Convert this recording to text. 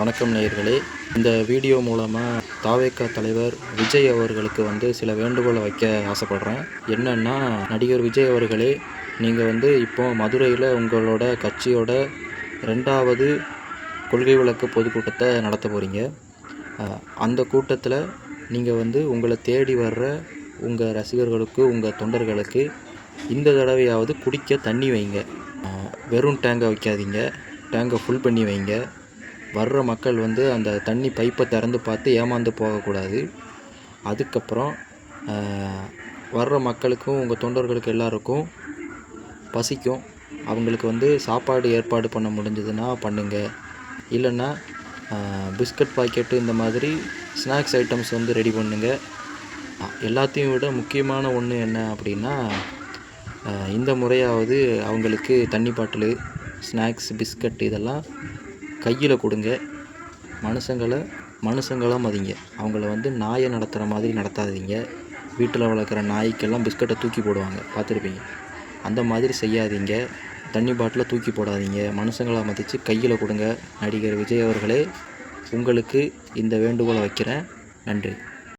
வணக்கம் நேயர்களே. இந்த வீடியோ மூலமாக தாவேக்கா தலைவர் விஜய் அவர்களுக்கு வந்து சில வேண்டுகோளை வைக்க ஆசைப்பட்றேன். என்னென்னா நடிகர் விஜய் அவர்களே நீங்கள் வந்து இப்போ மதுரையில் உங்களோட கட்சியோட ரெண்டாவது கொள்கை விளக்கு பொதுக்கூட்டத்தை நடத்த போகிறீங்க அந்த கூட்டத்தில் நீங்கள் வந்து உங்களை தேடி வர்ற உங்கள் ரசிகர்களுக்கு உங்கள் தொண்டர்களுக்கு இந்த தடவையாவது குடிக்க தண்ணி வைங்க. வெறும் டேங்கை வைக்காதீங்க. டேங்கை ஃபுல் பண்ணி வைங்க. வர்ற மக்கள் வந்து அந்த தண்ணி பைப்பை திறந்து பார்த்து ஏமாந்து போகக்கூடாது. அதுக்கப்புறம் வர்ற மக்களுக்கும் உங்கள் தொண்டர்களுக்கு எல்லாருக்கும் பசிக்கும். அவங்களுக்கு வந்து சாப்பாடு ஏற்பாடு பண்ண முடிஞ்சதுன்னா பண்ணுங்கள் இல்லைன்னா பிஸ்கட் பாக்கெட்டு இந்த மாதிரி ஸ்நாக்ஸ் ஐட்டம்ஸ் வந்து ரெடி பண்ணுங்கள் எல்லாத்தையும் விட முக்கியமான ஒன்று என்ன அப்படின்னா இந்த முறையாவது அவங்களுக்கு தண்ணி பாட்டிலு ஸ்நாக்ஸ் பிஸ்கட் இதெல்லாம் கையில் கொடுங்க. மனுஷங்களை மனுஷங்களாக மதிங்க. அவங்கள வந்து நாயை நடத்துகிற மாதிரி நடத்தாதீங்க. வீட்டில் வளர்க்குற நாய்க்கெல்லாம் பிஸ்கட்டை தூக்கி போடுவாங்க. பார்த்துருப்பீங்க? அந்த மாதிரி செய்யாதீங்க. தண்ணி பாட்டிலை தூக்கி போடாதீங்க. மனுஷங்களாக மதித்து கையில் கொடுங்க. நடிகர் விஜய் அவர்களே உங்களுக்கு இந்த வேண்டுகோளை வைக்கிறேன். நன்றி.